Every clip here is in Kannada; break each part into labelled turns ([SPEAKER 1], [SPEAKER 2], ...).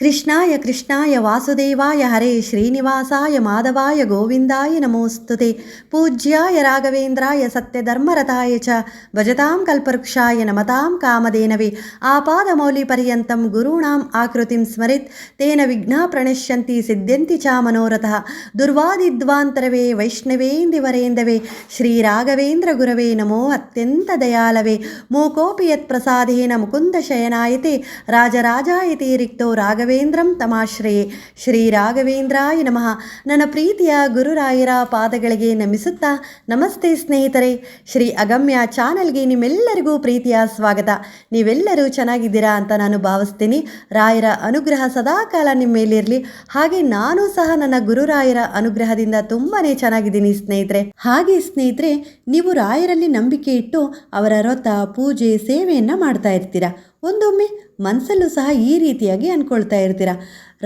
[SPEAKER 1] కృష్ణాయ కృష్ణాయ వాసుదేవాయ హరే శ్రీనివాసాయ మాధవాయ గోవిందాయ నమోస్తుతే. పూజ్యాయ రాఘవేంద్రాయ సత్యధర్మరథాయ చ భజతాం కల్పవృక్షాయ నమతాం కామధేనవే. ఆపాదమౌలిపర్యంతం గురూణాం ఆకృతిం స్మరిత్. తేన విఘ్నా ప్రణశ్యంతి సిద్ధ్యంతి చ మనోరథ. దుర్వాదిద్వాంతరవే వైష్ణవేందివరేందవే శ్రీరాఘవేంద్ర గురవే నమో అత్యంత దయాలవే మూకోపి యత్ప్రసాదేన ముకుంద శయనాయతే. రాజరాజాయతే రిక్తో రాఘవ ರಾಘವೇಂದ್ರಂ ತಮಾಶ್ರಯೇ. ಶ್ರೀ ರಾಘವೇಂದ್ರಾಯ ನಮಃ. ನನ್ನ ಪ್ರೀತಿಯ ಗುರುರಾಯರ ಪಾದಗಳಿಗೆ ನಮಿಸುತ್ತಾ ನಮಸ್ತೆ ಸ್ನೇಹಿತರೆ. ಶ್ರೀ ಅಗಮ್ಯ ಚಾನಲ್ಗೆ ನಿಮ್ಮೆಲ್ಲರಿಗೂ ಪ್ರೀತಿಯ ಸ್ವಾಗತ. ನೀವೆಲ್ಲರೂ ಚೆನ್ನಾಗಿದ್ದೀರಾ ಅಂತ ನಾನು ಭಾವಿಸ್ತೀನಿ. ರಾಯರ ಅನುಗ್ರಹ ಸದಾಕಾಲ ನಿಮ್ಮ ಮೇಲಿರಲಿ ಹಾಗೆ ನಾನು ಸಹ ನನ್ನ ಗುರುರಾಯರ ಅನುಗ್ರಹದಿಂದ ತುಂಬಾನೇ ಚೆನ್ನಾಗಿದ್ದೀನಿ ಸ್ನೇಹಿತರೆ. ಹಾಗೆ ಸ್ನೇಹಿತರೆ, ನೀವು ರಾಯರಲ್ಲಿ ನಂಬಿಕೆ ಇಟ್ಟು ಅವರ ವ್ರತ, ಪೂಜೆ, ಸೇವೆಯನ್ನು ಮಾಡ್ತಾ ಇರ್ತೀರಾ? ಒಂದೊಮ್ಮೆ ಮನಸ್ಸಲ್ಲೂ ಸಹ ಈ ರೀತಿಯಾಗಿ ಅಂದ್ಕೊಳ್ತಾ ಇರ್ತೀರ?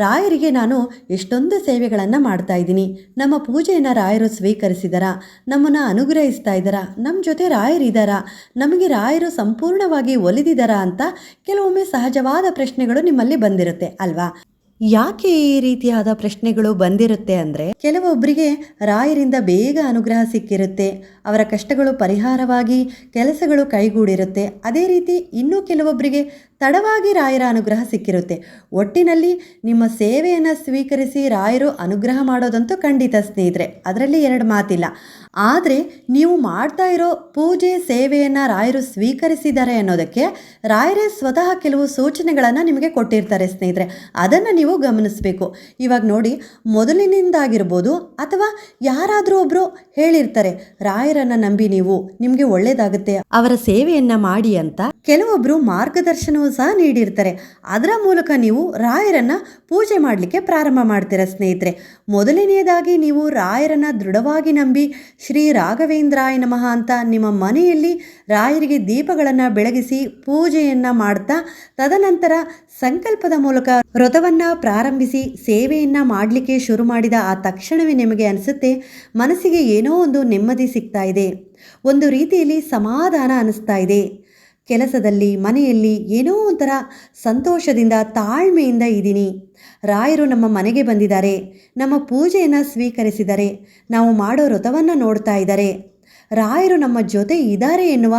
[SPEAKER 1] ರಾಯರಿಗೆ ನಾನು ಎಷ್ಟೊಂದು ಸೇವೆಗಳನ್ನು ಮಾಡ್ತಾ ಇದ್ದೀನಿ. ನಮ್ಮ ಪೂಜೆಯನ್ನು ರಾಯರು ಸ್ವೀಕರಿಸಿದಾರಾ, ನಮ್ಮನ್ನು ಅನುಗ್ರಹಿಸ್ತಾ ಇದ್ದಾರಾ ನಮ್ಮ ಜೊತೆ ರಾಯರಿದ್ದಾರಾ ನಮಗೆ ರಾಯರು ಸಂಪೂರ್ಣವಾಗಿ ಒಲಿದಿದ್ದಾರಾ ಅಂತ ಕೆಲವೊಮ್ಮೆ ಸಹಜವಾದ ಪ್ರಶ್ನೆಗಳು ನಿಮ್ಮಲ್ಲಿ ಬಂದಿರುತ್ತೆ, ಅಲ್ವಾ? ಯಾಕೆ ಈ ರೀತಿಯಾದ ಪ್ರಶ್ನೆಗಳು ಬಂದಿರುತ್ತೆ ಅಂದರೆ ಕೆಲವೊಬ್ಬರಿಗೆ ರಾಯರಿಂದ ಬೇಗ ಅನುಗ್ರಹ ಸಿಕ್ಕಿರುತ್ತೆ, ಅವರ ಕಷ್ಟಗಳು ಪರಿಹಾರವಾಗಿ ಕೆಲಸಗಳು ಕೈಗೂಡಿರುತ್ತೆ. ಅದೇ ರೀತಿ ಇನ್ನೂ ಕೆಲವೊಬ್ಬರಿಗೆ ತಡವಾಗಿ ರಾಯರ ಅನುಗ್ರಹ ಸಿಕ್ಕಿರುತ್ತೆ. ಒಟ್ಟಿನಲ್ಲಿ ನಿಮ್ಮ ಸೇವೆಯನ್ನು ಸ್ವೀಕರಿಸಿ ರಾಯರು ಅನುಗ್ರಹ ಮಾಡೋದಂತೂ ಖಂಡಿತ ಸ್ನೇಹಿತರೆ, ಅದರಲ್ಲಿ ಎರಡು ಮಾತಿಲ್ಲ. ಆದರೆ ನೀವು ಮಾಡ್ತಾ ಇರೋ ಪೂಜೆ ಸೇವೆಯನ್ನು ರಾಯರು ಸ್ವೀಕರಿಸಿದ್ದಾರೆ ಅನ್ನೋದಕ್ಕೆ ರಾಯರೇ ಸ್ವತಃ ಕೆಲವು ಸೂಚನೆಗಳನ್ನು ನಿಮಗೆ ಕೊಟ್ಟಿರ್ತಾರೆ ಸ್ನೇಹಿತರೆ, ಅದನ್ನು ನೀವು ಗಮನಿಸಬೇಕು. ಇವಾಗ ನೋಡಿ, ಮೊದಲಿನಿಂದಾಗಿರ್ಬೋದು ಅಥವಾ ಯಾರಾದರೂ ಒಬ್ಬರು ಹೇಳಿರ್ತಾರೆ, ರಾಯರನ್ನು ನಂಬಿ ನೀವು, ನಿಮಗೆ ಒಳ್ಳೆಯದಾಗುತ್ತೆ ಅವರ ಸೇವೆಯನ್ನು ಮಾಡಿ ಅಂತ. ಕೆಲವೊಬ್ಬರು ಮಾರ್ಗದರ್ಶನವೂ ಸಹ ನೀಡಿರ್ತಾರೆ. ಅದರ ಮೂಲಕ ನೀವು ರಾಯರನ್ನು ಪೂಜೆ ಮಾಡಲಿಕ್ಕೆ ಪ್ರಾರಂಭ ಮಾಡ್ತೀರ ಸ್ನೇಹಿತರೆ. ಮೊದಲನೆಯದಾಗಿ ನೀವು ರಾಯರನ್ನು ದೃಢವಾಗಿ ನಂಬಿ ಶ್ರೀ ರಾಘವೇಂದ್ರಾಯ ನಮಃ ಅಂತ ನಿಮ್ಮ ಮನೆಯಲ್ಲಿ ರಾಯರಿಗೆ ದೀಪಗಳನ್ನು ಬೆಳಗಿಸಿ ಪೂಜೆಯನ್ನು ಮಾಡ್ತಾ, ತದನಂತರ ಸಂಕಲ್ಪದ ಮೂಲಕ ವ್ರತವನ್ನು ಪ್ರಾರಂಭಿಸಿ ಸೇವೆಯನ್ನು ಮಾಡಲಿಕ್ಕೆ ಶುರು ಮಾಡಿದ ಆ ತಕ್ಷಣವೇ ನಿಮಗೆ ಅನಿಸುತ್ತೆ, ಮನಸ್ಸಿಗೆ ಏನೋ ಒಂದು ನೆಮ್ಮದಿ ಸಿಗ್ತಾ ಇದೆ. ಒಂದು ರೀತಿಯಲ್ಲಿ ಸಮಾಧಾನ ಅನಿಸ್ತಾ ಇದೆ. ಕೆಲಸದಲ್ಲಿ, ಮನೆಯಲ್ಲಿ ಏನೋ ಒಂಥರ ಸಂತೋಷದಿಂದ ತಾಳ್ಮೆಯಿಂದ ಇದ್ದೀನಿ. ರಾಯರು ನಮ್ಮ ಮನೆಗೆ ಬಂದಿದ್ದಾರೆ. ನಮ್ಮ ಪೂಜೆಯನ್ನು ಸ್ವೀಕರಿಸಿದ್ದಾರೆ ನಾವು ಮಾಡೋ ವ್ರತವನ್ನು ನೋಡ್ತಾ ಇದ್ದಾರೆ. ರಾಯರು ನಮ್ಮ ಜೊತೆ ಇದ್ದಾರೆ ಎನ್ನುವ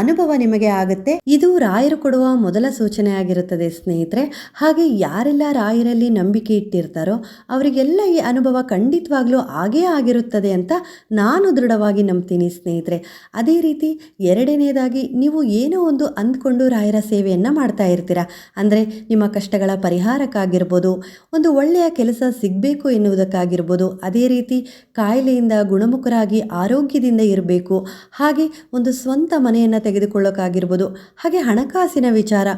[SPEAKER 1] ಅನುಭವ ನಿಮಗೆ ಆಗುತ್ತೆ. ಇದು ರಾಯರು ಕೊಡುವ ಮೊದಲ ಸೂಚನೆ ಆಗಿರುತ್ತದೆ ಸ್ನೇಹಿತರೆ. ಹಾಗೆ ಯಾರೆಲ್ಲ ರಾಯರಲ್ಲಿ ನಂಬಿಕೆ ಇಟ್ಟಿರ್ತಾರೋ ಅವರಿಗೆಲ್ಲ ಈ ಅನುಭವ ಖಂಡಿತವಾಗ್ಲೂ ಆಗೇ ಆಗಿರುತ್ತದೆ ಅಂತ ನಾನು ದೃಢವಾಗಿ ನಂಬ್ತೀನಿ ಸ್ನೇಹಿತರೆ. ಅದೇ ರೀತಿ ಎರಡನೇದಾಗಿ ನೀವು ಏನೋ ಒಂದು ಅಂದ್ಕೊಂಡು ರಾಯರ ಸೇವೆಯನ್ನು ಮಾಡ್ತಾ ಇರ್ತೀರ? ಅಂದರೆ ನಿಮ್ಮ ಕಷ್ಟಗಳ ಪರಿಹಾರಕ್ಕಾಗಿರ್ಬೋದು, ಒಂದು ಒಳ್ಳೆಯ ಕೆಲಸ ಸಿಗಬೇಕು ಎನ್ನುವುದಕ್ಕಾಗಿರ್ಬೋದು, ಅದೇ ರೀತಿ ಕಾಯಿಲೆಯಿಂದ ಗುಣಮುಖರಾಗಿ ಆರೋಗ್ಯದಿಂದ ಇರಬೇಕು ಬೇಕು ಹಾಗೆ ಒಂದು ಸ್ವಂತ ಮನೆಯನ್ನು ತೆಗೆದುಕೊಳ್ಳೋಕ್ಕಾಗಿರ್ಬೋದು ಹಾಗೆ ಹಣಕಾಸಿನ ವಿಚಾರ.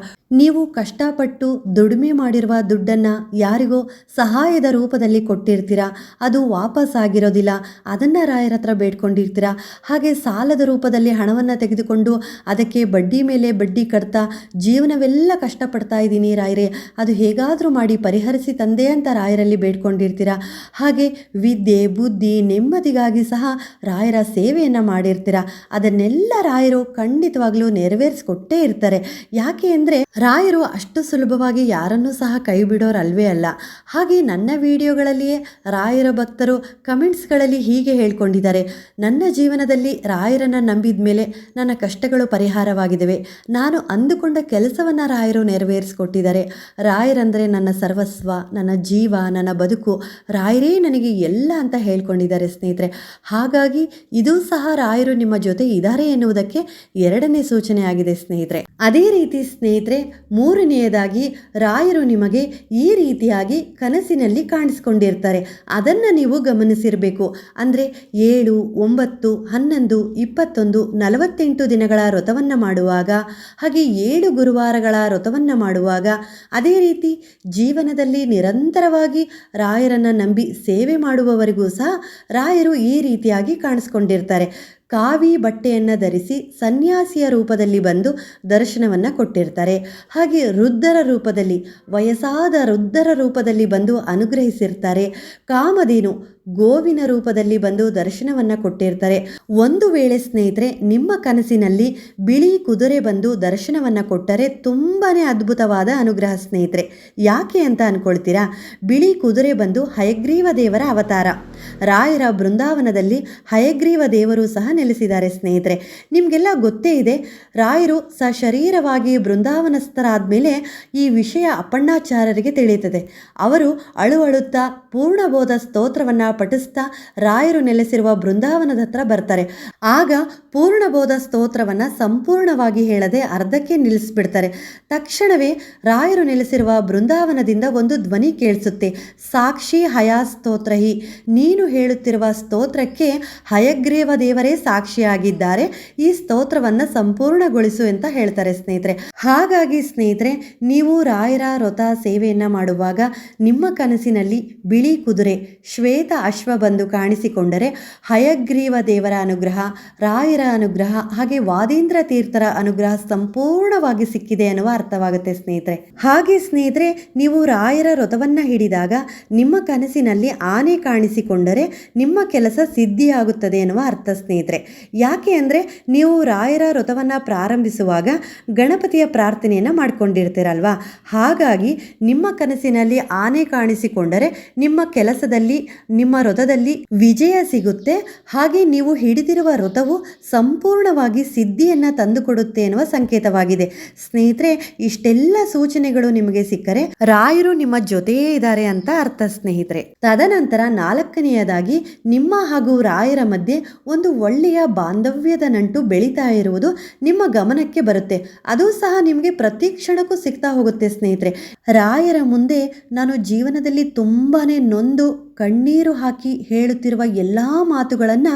[SPEAKER 1] ನೀವು ಕಷ್ಟಪಟ್ಟು ದುಡಿಮೆ ಮಾಡಿರುವ ದುಡ್ಡನ್ನು ಯಾರಿಗೋ ಸಹಾಯದ ರೂಪದಲ್ಲಿ ಕೊಟ್ಟಿರ್ತೀರ? ಅದು ವಾಪಸ್ ಆಗಿರೋದಿಲ್ಲ. ಅದನ್ನು ರಾಯರ ಹತ್ರ ಬೇಡ್ಕೊಂಡಿರ್ತೀರಾ? ಹಾಗೆ ಸಾಲದ ರೂಪದಲ್ಲಿ ಹಣವನ್ನು ತೆಗೆದುಕೊಂಡು ಅದಕ್ಕೆ ಬಡ್ಡಿ ಮೇಲೆ ಬಡ್ಡಿ ಕಟ್ತಾ ಜೀವನವೆಲ್ಲ ಕಷ್ಟಪಡ್ತಾ ಇದ್ದೀನಿ ರಾಯರೇ. ಅದು ಹೇಗಾದರೂ ಮಾಡಿ ಪರಿಹರಿಸಿ ತಂದೆ ಅಂತ ರಾಯರಲ್ಲಿ ಬೇಡ್ಕೊಂಡಿರ್ತೀರ? ಹಾಗೆ ವಿದ್ಯೆ, ಬುದ್ಧಿ, ನೆಮ್ಮದಿಗಾಗಿ ಸಹ ರಾಯರ ಸೇವೆಯನ್ನು ಮಾಡಿರ್ತೀರ? ಅದನ್ನೆಲ್ಲ ರಾಯರು ಖಂಡಿತವಾಗ್ಲೂ ನೆರವೇರಿಸ್ಕೊಟ್ಟೇ ಇರ್ತಾರೆ. ಯಾಕೆ ಅಂದರೆ ರಾಯರು ಅಷ್ಟು ಸುಲಭವಾಗಿ ಯಾರನ್ನೂ ಸಹ ಕೈ ಬಿಡೋರಲ್ವೇ ಅಲ್ಲ. ಹಾಗೆ ನನ್ನ ವಿಡಿಯೋಗಳಲ್ಲಿಯೇ ರಾಯರ ಭಕ್ತರು ಕಮೆಂಟ್ಸ್ಗಳಲ್ಲಿ ಹೀಗೆ ಹೇಳ್ಕೊಂಡಿದ್ದಾರೆ. ನನ್ನ ಜೀವನದಲ್ಲಿ ರಾಯರನ್ನು ನಂಬಿದ ಮೇಲೆ ನನ್ನ ಕಷ್ಟಗಳು ಪರಿಹಾರವಾಗಿದ್ದಾವೆ ನಾನು ಅಂದುಕೊಂಡ ಕೆಲಸವನ್ನು ರಾಯರು ನೆರವೇರಿಸಿಕೊಟ್ಟಿದ್ದಾರೆ. ರಾಯರಂದರೆ ನನ್ನ ಸರ್ವಸ್ವ, ನನ್ನ ಜೀವ, ನನ್ನ ಬದುಕು. ರಾಯರೇ ನನಗೆ ಎಲ್ಲ ಅಂತ ಹೇಳ್ಕೊಂಡಿದ್ದಾರೆ ಸ್ನೇಹಿತರೆ. ಹಾಗಾಗಿ ಇದು ಸಹ ರಾಯರು ನಿಮ್ಮ ಜೊತೆ ಇದ್ದಾರೆ ಎನ್ನುವುದಕ್ಕೆ ಎರಡನೇ ಸೂಚನೆ ಆಗಿದೆ ಸ್ನೇಹಿತರೆ. ಅದೇ ರೀತಿ ಸ್ನೇಹಿತರೆ, ಮೂರನೆಯದಾಗಿ ರಾಯರು ನಿಮಗೆ ಈ ರೀತಿಯಾಗಿ ಕನಸಿನಲ್ಲಿ ಕಾಣಿಸ್ಕೊಂಡಿರ್ತಾರೆ. ಅದನ್ನು ನೀವು ಗಮನಿಸಿರಬೇಕು. ಅಂದರೆ ಏಳು, ಒಂಬತ್ತು, ಹನ್ನೊಂದು, ಇಪ್ಪತ್ತೊಂದು, ನಲವತ್ತೆಂಟು ದಿನಗಳ ವ್ರತವನ್ನು ಮಾಡುವಾಗ, ಹಾಗೆ ಏಳು ಗುರುವಾರಗಳ ವ್ರತವನ್ನು ಮಾಡುವಾಗ, ಅದೇ ರೀತಿ ಜೀವನದಲ್ಲಿ ನಿರಂತರವಾಗಿ ರಾಯರನ್ನು ನಂಬಿ ಸೇವೆ ಮಾಡುವವರೆಗೂ ಸಹ ರಾಯರು ಈ ರೀತಿಯಾಗಿ ಕಾಣಿಸ್ಕೊಂಡಿರ್ತಾರೆ. ಕಾವಿ ಬಟ್ಟೆಯನ್ನು ಧರಿಸಿ ಸನ್ಯಾಸಿಯ ರೂಪದಲ್ಲಿ ಬಂದು ದರ್ಶನವನ್ನು ಕೊಟ್ಟಿರ್ತಾರೆ. ಹಾಗೆ ವೃದ್ಧರ ರೂಪದಲ್ಲಿ, ವಯಸ್ಸಾದ ವೃದ್ಧರ ರೂಪದಲ್ಲಿ ಬಂದು ಅನುಗ್ರಹಿಸಿರ್ತಾರೆ. ಕಾಮಧೇನು ಗೋವಿನ ರೂಪದಲ್ಲಿ ಬಂದು ದರ್ಶನವನ್ನು ಕೊಟ್ಟಿರ್ತಾರೆ. ಒಂದು ವೇಳೆ ಸ್ನೇಹಿತರೆ, ನಿಮ್ಮ ಕನಸಿನಲ್ಲಿ ಬಿಳಿ ಕುದುರೆ ಬಂದು ದರ್ಶನವನ್ನು ಕೊಟ್ಟರೆ ತುಂಬಾ ಅದ್ಭುತವಾದ ಅನುಗ್ರಹ ಸ್ನೇಹಿತರೆ. ಯಾಕೆ ಅಂತ ಅನ್ಕೊಳ್ತೀರಾ? ಬಿಳಿ ಕುದುರೆ ಬಂದು ಹಯಗ್ರೀವ ದೇವರ ಅವತಾರ. ರಾಯರ ಬೃಂದಾವನದಲ್ಲಿ ಹಯಗ್ರೀವ ದೇವರು ಸಹ ನೆಲೆಸಿದ್ದಾರೆ ಸ್ನೇಹಿತರೆ. ನಿಮಗೆಲ್ಲ ಗೊತ್ತೇ ಇದೆ, ರಾಯರು ಸಶರೀರವಾಗಿ ಬೃಂದಾವನಸ್ಥರಾದ ಮೇಲೆ ಈ ವಿಷಯ ಅಪ್ಪಣ್ಣಾಚಾರ್ಯರಿಗೆ ತಿಳಿಯುತ್ತದೆ. ಅವರು ಅಳುವಳುತ್ತಾ ಪೂರ್ಣಬೋಧ ಸ್ತೋತ್ರವನ್ನು ಪಠಿಸ್ತಾ ರಾಯರು ನೆಲೆಸಿರುವ ಬೃಂದಾವನದ ಹತ್ರ ಬರ್ತಾರೆ. ಆಗ ಪೂರ್ಣಬೋಧ ಸ್ತೋತ್ರವನ್ನು ಸಂಪೂರ್ಣವಾಗಿ ಹೇಳದೆ ಅರ್ಧಕ್ಕೆ ನಿಲ್ಲಿಸ್ಬಿಡ್ತಾರೆ. ತಕ್ಷಣವೇ ರಾಯರು ನೆಲೆಸಿರುವ ಬೃಂದಾವನದಿಂದ ಒಂದು ಧ್ವನಿ ಕೇಳಿಸುತ್ತೆ. ಸಾಕ್ಷಿ ಹಯಾ ಸ್ತೋತ್ರಹಿ, ನೀನು ಹೇಳುತ್ತಿರುವ ಸ್ತೋತ್ರಕ್ಕೆ ಹಯಗ್ರೀವ ದೇವರೇ ಸಾಕ್ಷಿಯಾಗಿದ್ದಾರೆ. ಈ ಸ್ತೋತ್ರವನ್ನು ಸಂಪೂರ್ಣಗೊಳಿಸು ಅಂತ ಹೇಳ್ತಾರೆ ಸ್ನೇಹಿತರೆ. ಹಾಗಾಗಿ ಸ್ನೇಹಿತರೆ, ನೀವು ರಾಯರ ವ್ರತ ಸೇವೆಯನ್ನು ಮಾಡುವಾಗ ನಿಮ್ಮ ಕನಸಿನಲ್ಲಿ ಬಿಳಿ ಕುದುರೆ, ಶ್ವೇತ ಅಶ್ವ ಬಂದು ಕಾಣಿಸಿಕೊಂಡರೆ ಹಯಗ್ರೀವ ದೇವರ ಅನುಗ್ರಹ, ರಾಯರ ಅನುಗ್ರಹ, ಹಾಗೆ ವಾದೇಂದ್ರ ತೀರ್ಥರ ಅನುಗ್ರಹ ಸಂಪೂರ್ಣವಾಗಿ ಸಿಕ್ಕಿದೆ ಅನ್ನುವ ಅರ್ಥವಾಗುತ್ತೆ ಸ್ನೇಹಿತರೆ. ಹಾಗೆ ಸ್ನೇಹಿತರೆ, ನೀವು ರಾಯರ ರಥವನ್ನು ಹಿಡಿದಾಗ ನಿಮ್ಮ ಕನಸಿನಲ್ಲಿ ಆನೆ ಕಾಣಿಸಿಕೊಂಡರೆ ನಿಮ್ಮ ಕೆಲಸ ಸಿದ್ಧಿಯಾಗುತ್ತದೆ ಎನ್ನುವ ಅರ್ಥ ಸ್ನೇಹಿತರೆ. ಯಾಕೆ ಅಂದರೆ ನೀವು ರಾಯರ ವ್ರತವನ್ನು ಪ್ರಾರಂಭಿಸುವಾಗ ಗಣಪತಿಯ ಪ್ರಾರ್ಥನೆಯನ್ನು ಮಾಡಿಕೊಂಡಿರ್ತೀರಲ್ವಾ? ಹಾಗಾಗಿ ನಿಮ್ಮ ಕನಸಿನಲ್ಲಿ ಆನೆ ಕಾಣಿಸಿಕೊಂಡರೆ ನಿಮ್ಮ ಕೆಲಸದಲ್ಲಿ ನಿಮ್ಮ ವ್ರತದಲ್ಲಿ ವಿಜಯ ಸಿಗುತ್ತೆ. ಹಾಗೆ ನೀವು ಹಿಡಿದಿರುವ ವ್ರತವು ಸಂಪೂರ್ಣವಾಗಿ ಸಿದ್ಧಿಯನ್ನು ತಂದುಕೊಡುತ್ತೆ ಎನ್ನುವ ಸಂಕೇತವಾಗಿದೆ. ಸ್ನೇಹಿತರೆ, ಇಷ್ಟೆಲ್ಲ ಸೂಚನೆಗಳು ನಿಮಗೆ ಸಿಕ್ಕರೆ ರಾಯರು ನಿಮ್ಮ ಜೊತೆಯೇ ಇದ್ದಾರೆ ಅಂತ ಅರ್ಥ ಸ್ನೇಹಿತರೆ. ತದನಂತರ ನಾಲ್ಕನೆಯದಾಗಿ, ನಿಮ್ಮ ಹಾಗೂ ರಾಯರ ಮಧ್ಯೆ ಒಂದು ಒಳ್ಳೆಯ ಬಾಂಧವ್ಯದ ನಂಟು ಬೆಳೀತಾ ಇರುವುದು ನಿಮ್ಮ ಗಮನಕ್ಕೆ ಬರುತ್ತೆ. ಅದು ಸಹ ನಿಮಗೆ ಪ್ರತಿ ಕ್ಷಣಕ್ಕೂ ಸಿಗ್ತಾ ಹೋಗುತ್ತೆ ಸ್ನೇಹಿತರೆ. ರಾಯರ ಮುಂದೆ ನಾನು ಜೀವನದಲ್ಲಿ ತುಂಬಾನೇ ನೊಂದು ಕಣ್ಣೀರು ಹಾಕಿ ಹೇಳುತ್ತಿರುವ ಎಲ್ಲ ಮಾತುಗಳನ್ನು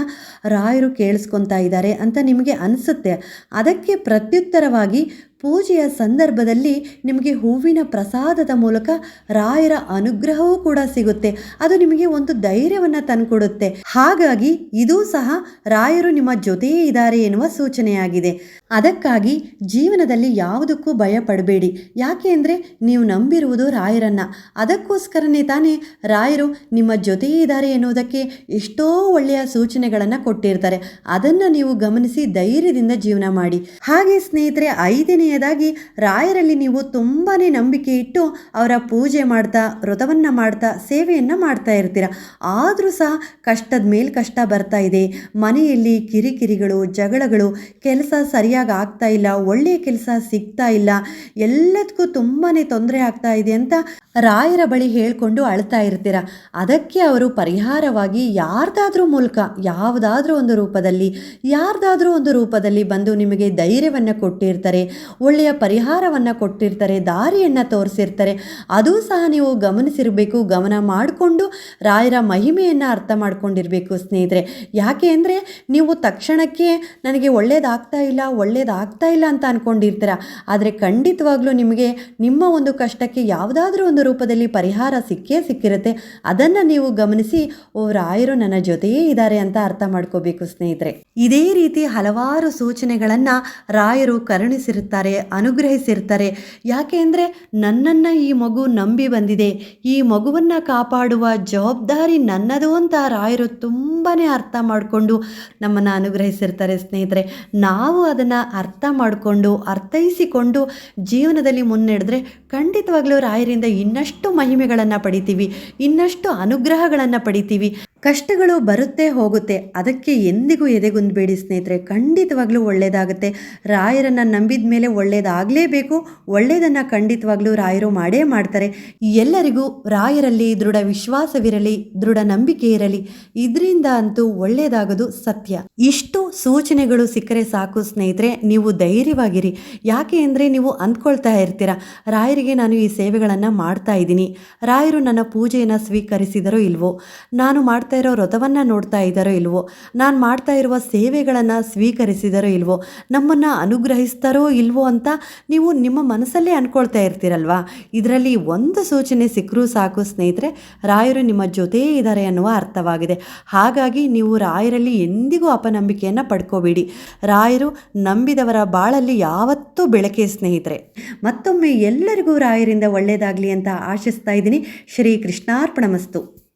[SPEAKER 1] ರಾಯರು ಕೇಳಿಸ್ಕೊತಾ ಇದ್ದಾರೆ ಅಂತ ನಿಮಗೆ ಅನಿಸುತ್ತೆ. ಅದಕ್ಕೆ ಪ್ರತ್ಯುತ್ತರವಾಗಿ ಪೂಜೆಯ ಸಂದರ್ಭದಲ್ಲಿ ನಿಮಗೆ ಹೂವಿನ ಪ್ರಸಾದದ ಮೂಲಕ ರಾಯರ ಅನುಗ್ರಹವೂ ಕೂಡ ಸಿಗುತ್ತೆ. ಅದು ನಿಮಗೆ ಒಂದು ಧೈರ್ಯವನ್ನು ತಂದುಕೊಡುತ್ತೆ. ಹಾಗಾಗಿ ಇದೂ ಸಹ ರಾಯರು ನಿಮ್ಮ ಜೊತೆಯೇ ಇದ್ದಾರೆ ಎನ್ನುವ ಸೂಚನೆಯಾಗಿದೆ. ಅದಕ್ಕಾಗಿ ಜೀವನದಲ್ಲಿ ಯಾವುದಕ್ಕೂ ಭಯ ಪಡಬೇಡಿ ಯಾಕೆ ಅಂದರೆ ನೀವು ನಂಬಿರುವುದು ರಾಯರನ್ನ. ಅದಕ್ಕೋಸ್ಕರನೇ ತಾನೇ ರಾಯರು ನಿಮ್ಮ ಜೊತೆಯೇ ಇದ್ದಾರೆ ಎನ್ನುವುದಕ್ಕೆ ಎಷ್ಟೋ ಒಳ್ಳೆಯ ಸೂಚನೆಗಳನ್ನು ಕೊಟ್ಟಿರ್ತಾರೆ. ಅದನ್ನು ನೀವು ಗಮನಿಸಿ ಧೈರ್ಯದಿಂದ ಜೀವನ ಮಾಡಿ. ಹಾಗೆ ಸ್ನೇಹಿತರೆ ಐದನೆಯದಾಗಿ ರಾಯರಲ್ಲಿ ನೀವು ತುಂಬಾ ನಂಬಿಕೆ ಇಟ್ಟು ಅವರ ಪೂಜೆ ಮಾಡ್ತಾ, ವ್ರತವನ್ನು ಮಾಡ್ತಾ, ಸೇವೆಯನ್ನು ಮಾಡ್ತಾ ಇರ್ತೀರ? ಆದರೂ ಸಹ ಕಷ್ಟದ ಮೇಲೆ ಕಷ್ಟ ಬರ್ತಾ ಇದೆ. ಮನೆಯಲ್ಲಿ ಕಿರಿಕಿರಿಗಳು, ಜಗಳಗಳು, ಕೆಲಸ ಸರಿಯಾಗಿ ಆಗ್ತಾ ಇಲ್ಲ ಒಳ್ಳೆಯ ಕೆಲಸ ಸಿಗ್ತಾ ಇಲ್ಲ ಎಲ್ಲದಕ್ಕೂ ತುಂಬಾ ತೊಂದರೆ ಆಗ್ತಾ ಇದೆ ಅಂತ ರಾಯರ ಬಳಿ ಹೇಳಿಕೊಂಡು ಅಳ್ತಾ ಇರ್ತೀರ? ಅದಕ್ಕೆ ಅವರು ಪರಿಹಾರವಾಗಿ ಯಾರ್ದಾದ್ರೂ ಮೂಲಕ, ಯಾವುದಾದ್ರೂ ಒಂದು ರೂಪದಲ್ಲಿ, ಯಾರ್ದಾದ್ರೂ ಒಂದು ರೂಪದಲ್ಲಿ ಬಂದು ನಿಮಗೆ ಧೈರ್ಯವನ್ನು ಕೊಟ್ಟಿರ್ತಾರೆ, ಒಳ್ಳೆಯ ಪರಿಹಾರವನ್ನು ಕೊಟ್ಟಿರ್ತಾರೆ, ದಾರಿಯನ್ನು ತೋರಿಸಿರ್ತಾರೆ, ಅದು ಸಹ ನೀವು ಗಮನಿಸಿರಬೇಕು, ಗಮನ ಮಾಡಿಕೊಂಡು ರಾಯರ ಮಹಿಮೆಯನ್ನು ಅರ್ಥ ಮಾಡ್ಕೊಂಡಿರಬೇಕು ಸ್ನೇಹಿತರೆ. ಯಾಕೆ ಅಂದರೆ ನೀವು ತಕ್ಷಣಕ್ಕೆ ನನಗೆ ಒಳ್ಳೇದಾಗ್ತಾ ಇಲ್ಲ ಒಳ್ಳೇದಾಗ್ತಾ ಇಲ್ಲ ಅಂತ ಅಂದ್ಕೊಂಡಿರ್ತೀರ ಆದರೆ ಖಂಡಿತವಾಗ್ಲೂ ನಿಮಗೆ ನಿಮ್ಮ ಒಂದು ಕಷ್ಟಕ್ಕೆ ಯಾವುದಾದ್ರೂ ಒಂದು ರೂಪದಲ್ಲಿ ಪರಿಹಾರ ಸಿಕ್ಕೇ ಸಿಕ್ಕಿರುತ್ತೆ. ಅದನ್ನು ನೀವು ಗಮನಿಸಿ, ಓ ರಾಯರು ನನ್ನ ಜೊತೆಯೇ ಇದ್ದಾರೆ ಅಂತ ಅರ್ಥ ಮಾಡ್ಕೋಬೇಕು ಸ್ನೇಹಿತರೆ. ಇದೇ ರೀತಿ ಹಲವಾರು ಸೂಚನೆಗಳನ್ನು ರಾಯರು ಕರುಣಿಸಿರುತ್ತಾರೆ ಅನುಗ್ರಹಿಸಿರ್ತಾರೆ ಯಾಕೆ ಅಂದರೆ ನನ್ನನ್ನು ಈ ಮಗು ನಂಬಿ ಬಂದಿದೆ. ಈ ಮಗುವನ್ನು ಕಾಪಾಡುವ ಜವಾಬ್ದಾರಿ ನನ್ನದು ಅಂತ ರಾಯರು ತುಂಬಾ ಅರ್ಥ ಮಾಡಿಕೊಂಡು ನಮ್ಮನ್ನು ಅನುಗ್ರಹಿಸಿರ್ತಾರೆ ಸ್ನೇಹಿತರೆ. ನಾವು ಅದನ್ನು ಅರ್ಥ ಮಾಡಿಕೊಂಡು, ಅರ್ಥೈಸಿಕೊಂಡು ಜೀವನದಲ್ಲಿ ಮುನ್ನಡೆದ್ರೆ ಖಂಡಿತವಾಗ್ಲೂ ರಾಯರಿಂದ ಇನ್ನಷ್ಟು ಮಹಿಮೆಗಳನ್ನು ಪಡಿತೀವಿ, ಇನ್ನಷ್ಟು ಅನುಗ್ರಹಗಳನ್ನು ಪಡಿತೀವಿ. ಕಷ್ಟಗಳು ಬರುತ್ತೆ, ಹೋಗುತ್ತೆ. ಅದಕ್ಕೆ ಎಂದಿಗೂ ಎದೆಗುಂದಬೇಡಿ ಸ್ನೇಹಿತರೆ. ಖಂಡಿತವಾಗ್ಲೂ ಒಳ್ಳೆಯದಾಗುತ್ತೆ ರಾಯರನ್ನು ನಂಬಿದ ಮೇಲೆ ಒಳ್ಳೆಯದಾಗಲೇಬೇಕು ಒಳ್ಳೆಯದನ್ನು ಖಂಡಿತವಾಗ್ಲೂ ರಾಯರು ಮಾಡೇ ಮಾಡ್ತಾರೆ. ಎಲ್ಲರಿಗೂ ರಾಯರಲ್ಲಿ ದೃಢ ವಿಶ್ವಾಸವಿರಲಿ, ದೃಢ ನಂಬಿಕೆ ಇರಲಿ. ಇದರಿಂದ ಅಂತೂ ಒಳ್ಳೆಯದಾಗೋದು ಸತ್ಯ. ಇಷ್ಟು ಸೂಚನೆಗಳು ಸಿಕ್ಕರೆ ಸಾಕು ಸ್ನೇಹಿತರೆ. ನೀವು ಧೈರ್ಯವಾಗಿರಿ. ಯಾಕೆ ಅಂದರೆ ನೀವು ಅಂದ್ಕೊಳ್ತಾ ಇರ್ತೀರ. ರಾಯರಿಗೆ ನಾನು ಈ ಸೇವೆಗಳನ್ನು ಮಾಡ್ತಾ ಇದ್ದೀನಿ. ರಾಯರು ನನ್ನ ಪೂಜೆಯನ್ನು ಸ್ವೀಕರಿಸಿದರೋ ಇಲ್ವೋ? ನಾನು ಮಾಡ್ತಾ ಇರೋ ವ್ರತವನ್ನು ನೋಡ್ತಾ ಇದ್ದಾರೋ ಇಲ್ವೋ? ನಾನು ಮಾಡ್ತಾ ಇರುವ ಸೇವೆಗಳನ್ನು ಸ್ವೀಕರಿಸಿದರೋ ಇಲ್ವೋ? ನಮ್ಮನ್ನು ಅನುಗ್ರಹಿಸ್ತಾರೋ ಇಲ್ವೋ ಅಂತ ನೀವು ನಿಮ್ಮ ಮನಸ್ಸಲ್ಲೇ ಅಂದ್ಕೊಳ್ತಾ ಇರ್ತೀರಲ್ವಾ? ಇದರಲ್ಲಿ ಒಂದು ಸೂಚನೆ ಸಿಕ್ಕರೂ ಸಾಕು ಸ್ನೇಹಿತರೆ, ರಾಯರು ನಿಮ್ಮ ಜೊತೆಯೇ ಇದ್ದಾರೆ ಅನ್ನುವ ಅರ್ಥವಾಗಿದೆ. ಹಾಗಾಗಿ ನೀವು ರಾಯರಲ್ಲಿ ಎಂದಿಗೂ ಅಪನಂಬಿಕೆಯನ್ನು ಪಡ್ಕೋಬೇಡಿ. ರಾಯರು ನಂಬಿದವರ ಬಾಳಲ್ಲಿ ಯಾವತ್ತೂ ಬೆಳಕೆ ಸ್ನೇಹಿತರೆ. ಮತ್ತೊಮ್ಮೆ ಎಲ್ಲರಿಗೂ ರಾಯರಿಂದ ಒಳ್ಳೆಯದಾಗಲಿ ಅಂತ ಆಶಿಸ್ತಾ ಇದ್ದೀನಿ. ಶ್ರೀ ಕೃಷ್ಣಾರ್ಪಣಮಸ್ತು.